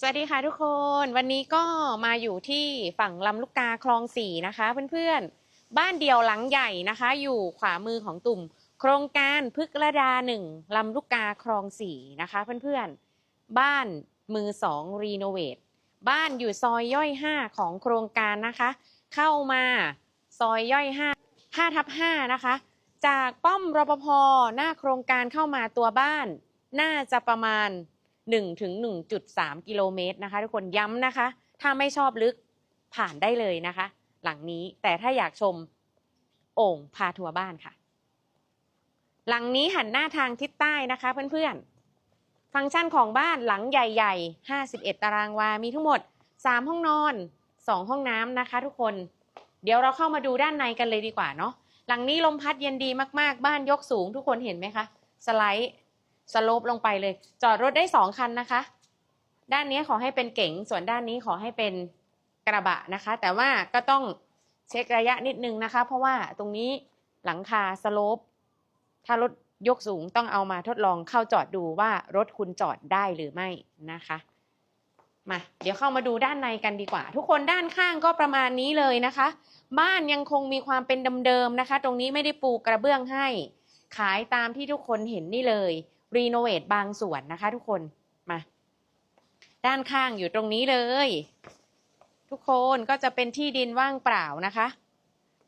สวัสดีค่ะทุกคนวันนี้ก็มาอยู่ที่ฝั่งลำลูกกาคลองสี่นะคะเพื่อนๆ บ้านเดียวหลังใหญ่นะคะ อยู่ขวามือของตุ่ม โครงการพึกระดาหนึ่งลำลูกกาคลองสี่นะคะเพื่อนๆ บ้านมือสองรีโนเวทบ้านอยู่ซอยย่อยห้าของโครงการนะคะ เข้ามาซอยย่อยห้าห้าทับห้านะคะ จากป้อมรปภหน้าโครงการเข้ามาตัวบ้าน น่าจะประมาณ 1ถึง1.3 กิโลเมตรนะคะ ทุกคนย้ำนะคะ ถ้าไม่ชอบลึกผ่านได้เลยนะคะ หลังนี้แต่ถ้าอยากชมโอ่งพาทัวร์บ้านค่ะ หลังนี้หันหน้าทางทิศใต้นะคะ เพื่อนๆ ฟังก์ชันของบ้านหลังใหญ่ ๆ 51 ตารางวา มีทั้งหมด 3 ห้องนอน 2 ห้องน้ำนะคะ ทุกคน เดี๋ยวเราเข้ามาดูด้านในกันเลยดีกว่าเนาะหลังนี้ลมพัดเย็นดีมากๆ บ้านยกสูงทุกคนเห็นไหมคะ สไลด์ สโลปลงไปเลย จอดรถได้สองคันนะคะ ด้านนี้ขอให้เป็นเก๋งส่วนด้านนี้ขอให้เป็นกระบะนะคะ แต่ว่าก็ต้องเช็คระยะนิดนึงนะคะ เพราะว่าตรงนี้หลังคาสโลปถ้ารถยกสูงต้องเอามาทดลองเข้าจอดดูว่ารถคุณจอดได้หรือไม่นะคะมาเดี๋ยวเข้ามาดูด้านในกันดีกว่า ทุกคนด้านข้างก็ประมาณนี้เลยนะคะ บ้านยังคงมีความเป็นเดิมๆนะคะ ตรงนี้ไม่ได้ปูกระเบื้องให้ ขายตามที่ทุกคนเห็นนี่เลย รีโนเวทบางส่วนนะคะ ทุกคนมา ด้านข้างอยู่ตรงนี้เลย ทุกคนก็จะเป็นที่ดินว่างเปล่านะคะ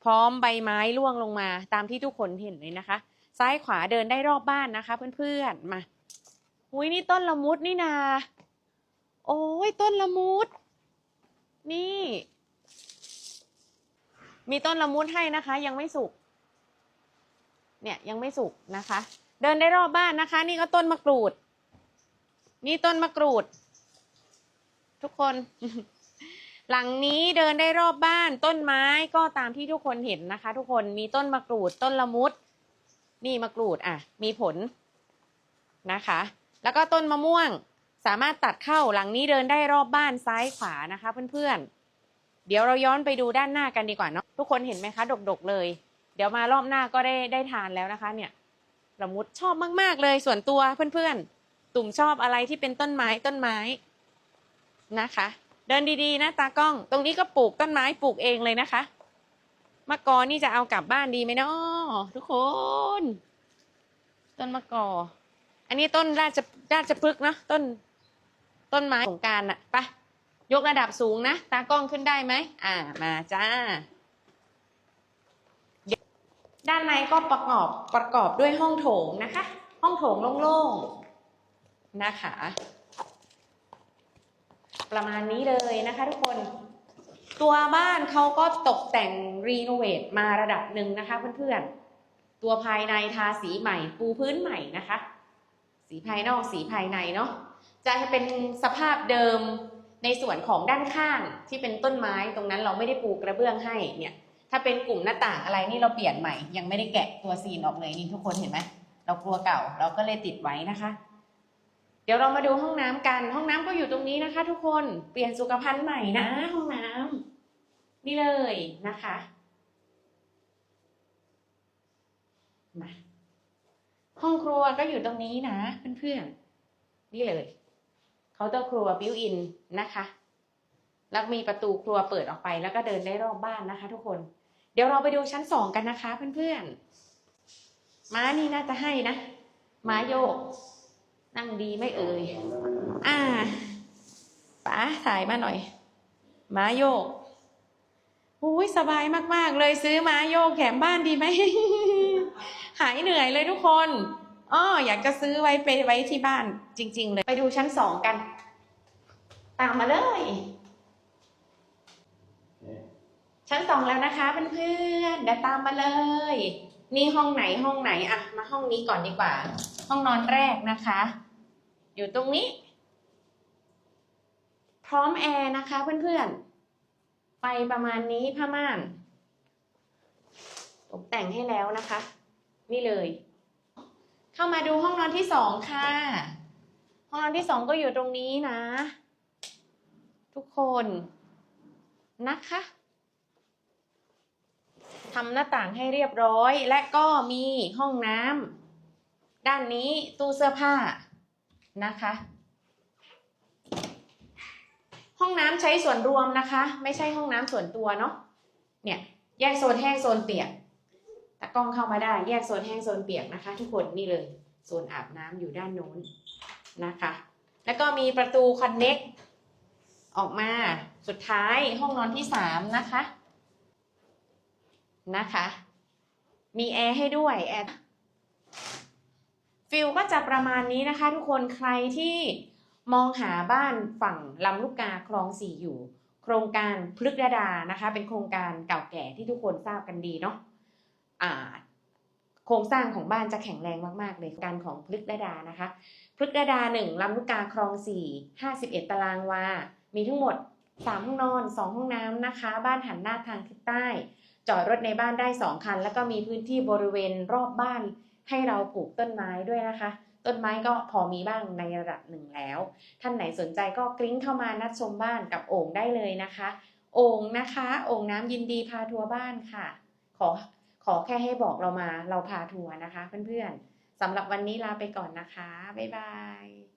พร้อมใบไม้ร่วงลงมาตามที่ทุกคนเห็นเลยนะคะ ซ้ายขวาเดินได้รอบบ้านนะคะ เพื่อนๆมาหุยนี่ต้นละมุดนี่นา โอ้ยต้นละมุด นี่ มีต้นละมุดให้นะคะ ยังไม่สุกเนี่ยยังไม่สุกนะคะ เดินได้รอบบ้านนะคะ นี่ก็ต้นมะกรูด นี่ต้นมะกรูด ทุกคน หลังนี้เดินได้รอบบ้าน ต้นไม้ก็ตามที่ทุกคนเห็นนะคะ ทุกคนมีต้นมะกรูด ต้นละมุด นี่มะกรูดอะ มีผลนะคะ แล้วก็ต้นมะม่วงสามารถตัดเข้าหลังนี้เดินได้รอบบ้านซ้ายขวานะคะเพื่อนๆ เดี๋ยวเราย้อนไปดูด้านหน้ากันดีกว่าเนาะทุกคนเห็นไหมคะ ดกๆเลย เดี๋ยวมารอบหน้าก็ได้ได้ทานแล้วนะคะ เนี่ย ละมุดชอบมาก ๆ เลยส่วนตัวเพื่อนๆ ตุ่มชอบอะไรที่เป็นต้นไม้ต้นไม้นะคะ เดินดีๆ นะตากล้อง ตรงนี้ก็ปลูกต้นไม้ปลูกเองเลยนะคะมะกอนี่จะเอากลับบ้านดีไหมเนาะทุกคน ต้นมะกอ อันนี้ต้นราชราชพฤกษ์เนอะต้น ต้นไม้ของการอะไปะยกระดับสูงนะ ตากล้องขึ้นได้ไหมอ่ามาจ้า ด้านในก็ประกอบประกอบด้วยห้องโถงนะคะ ห้องโถงโล่งๆนะคะ ประมาณนี้เลยนะคะทุกคน ตัวบ้านเขาก็ตกแต่งรีโนเวทมาระดับหนึ่งนะคะเพื่อนๆ ตัวภายในทาสีใหม่ ปูพื้นใหม่นะคะ สีภายนอกสีภายในเนาะจะเป็นสภาพเดิมในส่วนของด้านข้างที่เป็นต้นไม้ตรงนั้นเราไม่ได้ปูกระเบื้องให้เนี่ย ถ้าเป็นกลุ่มหน้าต่างอะไรนี่เราเปลี่ยนใหม่ ยังไม่ได้แกะตัวซีนออกเลยนี่ทุกคนเห็นไหมเรากลัวเก่าเราก็เลยติดไว้นะคะ เดี๋ยวเรามาดูห้องน้ำกัน ห้องน้ำก็อยู่ตรงนี้นะคะ ทุกคนเปลี่ยนสุขภัณฑ์ใหม่นะ ห้องน้ำนี่เลยนะคะมาห้องครัวก็อยู่ตรงนี้นะเพื่อนๆนี่เลยเคาน์เตอร์ครัวบิวอินนะคะแล้วมีประตูครัวเปิดออกไปแล้วก็เดินได้รอบบ้านนะคะ ทุกคน เดี๋ยวเราไปดูชั้นสองกันนะคะเพื่อนๆ ม้านี่น่าจะให้นะ ม้าโยก นั่งดีไม่เอ่ย อ่าป๋าถ่ายมาหน่อย ม้าโยกอุ้ยสบายมากๆ เลยซื้อม้าโยกแถมบ้านดีไหม หายเหนื่อยเลยทุกคนอ้ออยากจะซื้อไว้ไปไว้ที่บ้านจริง ๆ เลย ไปดูชั้นสองกัน ตามมาเลย ชั้นสองแล้วนะคะเพื่อนๆเดี๋ยวตามมาเลย นี่ห้องไหนห้องไหนอะมาห้องนี้ก่อนดีกว่า ห้องนอนแรกนะคะ อยู่ตรงนี้ พร้อมแอร์นะคะเพื่อนๆ ไปประมาณนี้ผ้าม่าน ตกแต่งให้แล้วนะคะ นี่เลย เข้ามาดูห้องนอนที่สองค่ะ ห้องนอนที่สองก็อยู่ตรงนี้นะ ทุกคนนะคะ ทำหน้าต่างให้เรียบร้อย และก็มีห้องน้ำด้านนี้ตู้เสื้อผ้านะคะ ห้องน้ำใช้ส่วนรวมนะคะ ไม่ใช่ห้องน้ำส่วนตัวเนาะเนี่ยแยกโซนแห้งโซนเปียกตากล้องเข้ามาได้ แยกโซนแห้งโซนเปียกนะคะ ทุกคนนี่เลยโซนอาบน้ำอยู่ด้านโน้นนะคะ แล้วก็มีประตูคอนเน็กออกมาสุดท้ายห้องนอนที่สามนะคะ นะคะ มีแอร์ให้ด้วยแอร์ฟิลก็จะประมาณนี้นะคะ ทุกคนใครที่มองหาบ้านฝั่งลำลูกกาคลองสี่อยู่ โครงการพฤกษดานะคะ เป็นโครงการเก่าแก่ที่ทุกคนทราบกันดีเนาะอ่าโครงสร้างของบ้านจะแข็งแรงมากๆเลยการของพฤกษดานะคะพฤกษดาหนึ่งลำลูกกาคลองสี่ห้าสิบเอ็ดตารางวา มีทั้งหมดสามห้องนอนสองห้องน้ำนะคะ บ้านหันหน้าทางทิศใต้ จอดรถในบ้านได้สองคัน แล้วก็มีพื้นที่บริเวณรอบบ้าน ให้เราปลูกต้นไม้ด้วยนะคะ ต้นไม้ก็พอมีบ้างในระดับหนึ่งแล้ว ท่านไหนสนใจก็กริ้งเข้ามานัดชมบ้านกับโอ่งได้เลยนะคะ โอ่งนะคะโอ่งน้ำยินดีพาทัวร์บ้านค่ะ ขอขอแค่ให้บอกเรามาเราพาทัวร์นะคะ เพื่อนๆสำหรับวันนี้ลาไปก่อนนะคะบ๊ายบาย